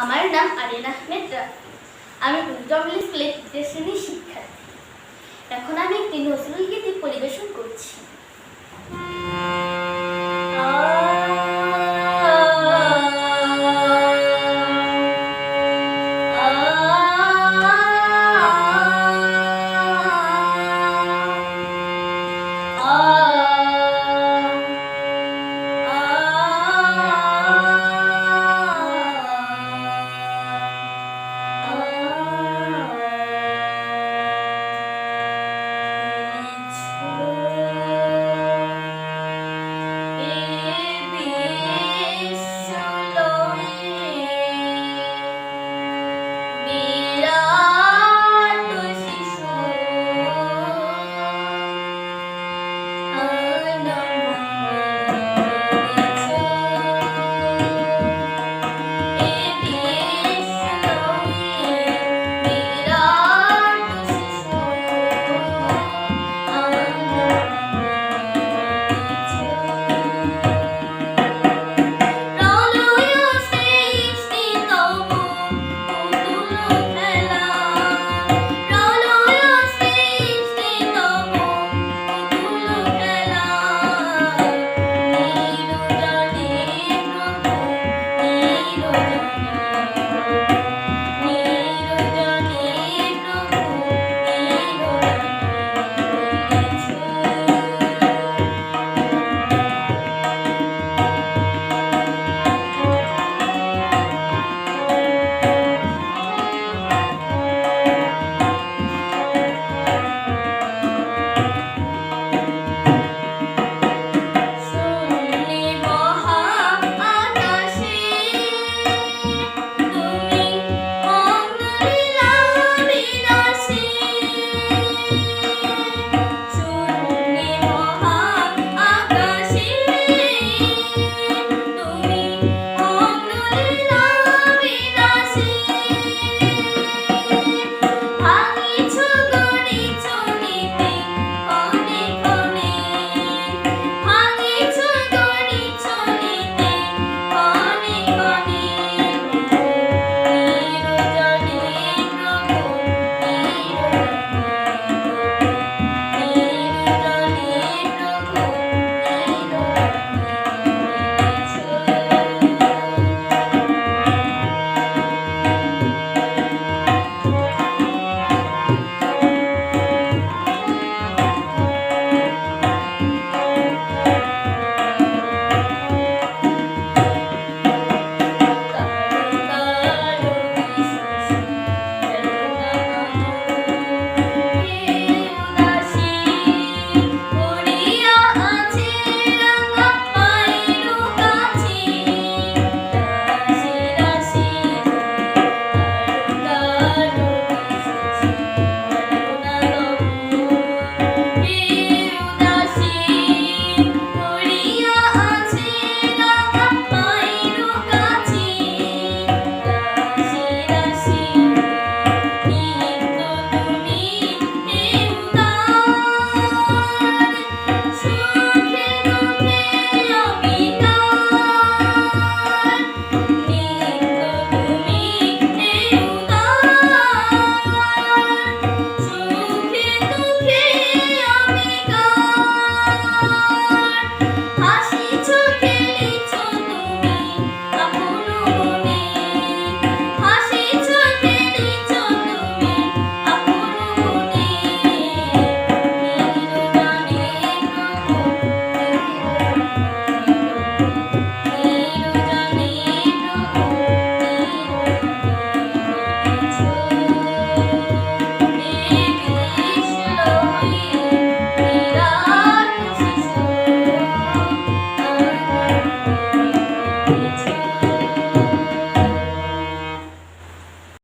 আমার নাম আরিয়ান আহমেদ আমি ডব্লিউ স্কুলের শ্রেণির শিক্ষার্থী। এখন আমি একটি নজরুল গীতি পরিবেশন করছি। Thank you.